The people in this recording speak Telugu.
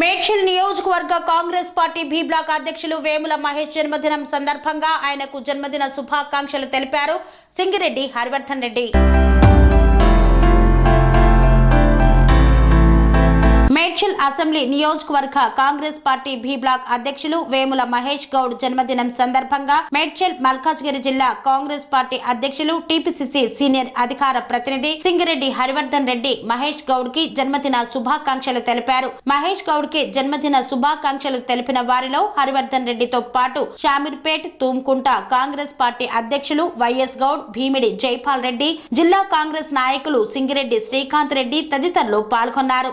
మేడ్చల్ నియోజకవర్గ కాంగ్రెస్ పార్టీ బి బ్లాక్ అధ్యక్షులు వేముల మహేష్ జన్మదినం సందర్భంగా ఆయనకు జన్మదిన శుభాకాంక్షలు తెలిపారు సింగిరెడ్డి హరివర్ధన్ రెడ్డి. మేడ్చల్ అసెంబ్లీ నియోజకవర్గ కాంగ్రెస్ పార్టీ బి బ్లాక్ అధ్యక్షులు వేముల మహేష్ గౌడ్ జన్మదినం సందర్భంగా మేడ్చల్ మల్కాజ్గిరి జిల్లా కాంగ్రెస్ పార్టీ అధ్యక్షులు టీపీసీసీ సీనియర్ అధికార ప్రతినిధి సింగిరెడ్డి హరివర్ధన్ రెడ్డి మహేష్ గౌడ్కి జన్మదిన శుభాకాంక్షలు తెలిపారు. మహేష్ గౌడ్కి జన్మదిన శుభాకాంక్షలు తెలిపిన వారిలో హరివర్ధన్ రెడ్డితో పాటు షామీర్పేట్ తూమ్కుంట కాంగ్రెస్ పార్టీ అధ్యక్షులు వైఎస్ గౌడ్ భీమిడి జైపాల్ రెడ్డి జిల్లా కాంగ్రెస్ నాయకులు సింగిరెడ్డి శ్రీకాంత్ రెడ్డి తదితరులు పాల్గొన్నారు.